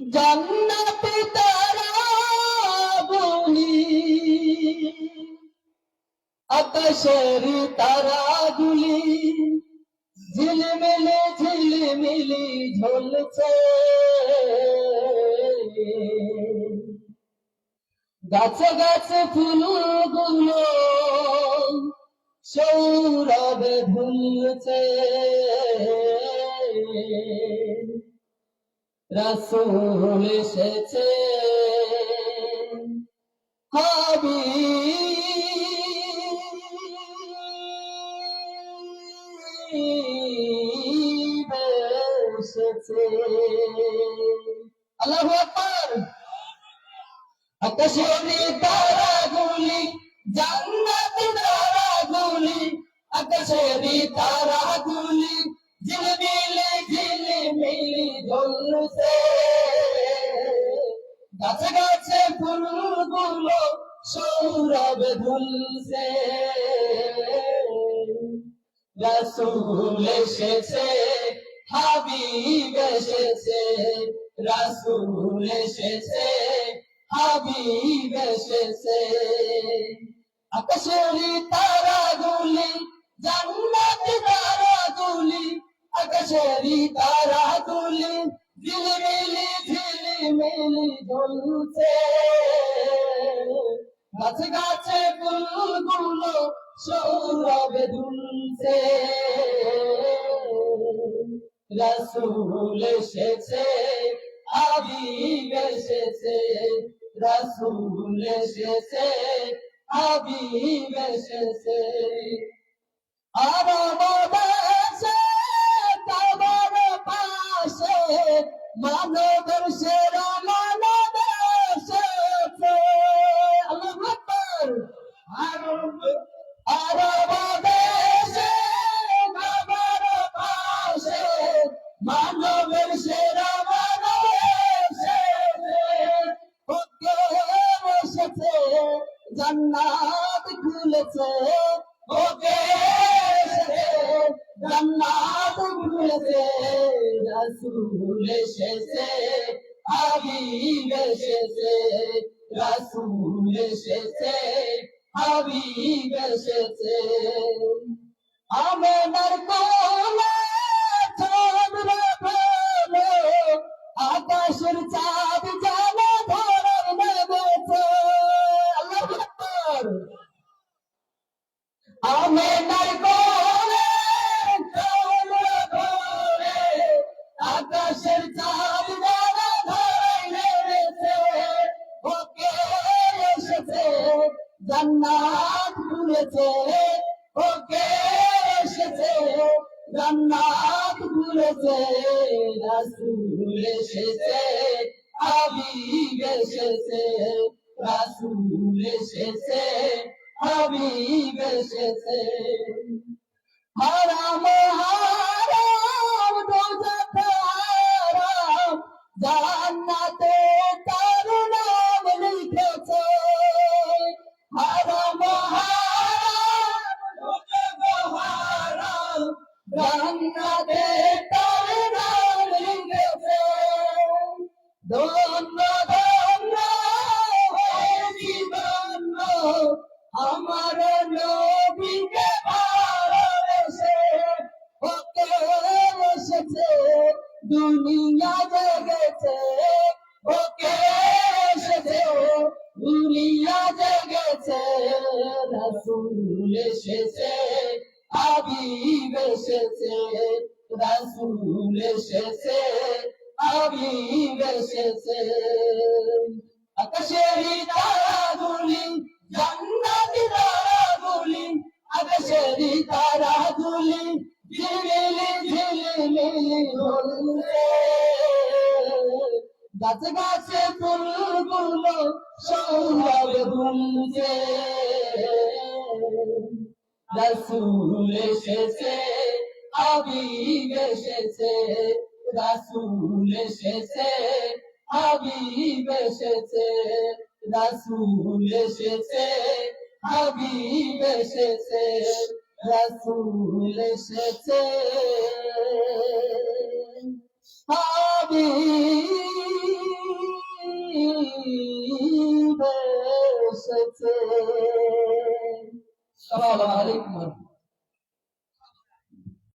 জান্নাতে তারা বলি। আকাশের তারাগুলি ঝিলমিলি ঝিলমিলি ঝলছে। গাছে গাছে ফুলগুলো সৌরভে ভুলছে রসুল এসেছে। হাবি এসেছে। জান্নাত তারাগুলি আকাশের তারাগুলি ঝিলমিলি ঝলছে গাছে গাছে ফুলগুলো সৌরভ ধুলছে রসুল এসেছে, হাবিব এসেছে। রসুল এসেছে, হাবিব এসেছে। আকাশের তারাগুলি জান্নাত তারাগুলি আকাশের তারাগুলি ঝিলমিলি ঝিলমিলি ঝুলছে গাছে গাছে ফুলগুলো সৌরভে দুলছে। রসুল এসেছে, হাবিব এসেছে, রসুল এসেছে, হাবিব এসেছে। আর দেশে মানবের সেরা মানব এসেছে আল্লাহু আকবার। আর আরব দেশে কাবার পাশে মানবের সেরা মানব এসেছে ওকে এসেছে জান্নাত খুলেছে। ওকে এসেছে জান্নাত খুলেছে রাসূল এসেছে হাবিব এসেছে রাসূল এসেছে হাবিব আকাশের চাঁদ জান্নাত খুলেছে, ওকে এসেছে। জান্নাত খুলেছে, রাসূল এসেছে, হাবিব এসেছে, রাসূল এসেছে, হাবিব এসেছে। হারাম হারাম আমার নবীকে ভালোবেসে ওকে এসেছে দুনিয়া জেগেছে। ওকে এসেছে দুনিয়া জেগেছে। রাসূল এসেছে, হাবিব এসেছে, রাসূল এসেছে। হাবিব এসেছে আকাশের তারাগুলি জান্নাতি তারাগুলি, আকাশের তারাগুলি ঝিলমিলি ঝিলমিলি ঝুলছে গাছে গাছে ফুলগুলো সৌরভ দুলছে রসুল এসেছে, হাবিব এসেছে রাসুল এসেছে হাবিব এসেছে। রাসুল এসেছে হাবিব এসেছে। রাসুল এসেছে। হাবিব এসেছে। সালাম আলাইকুম।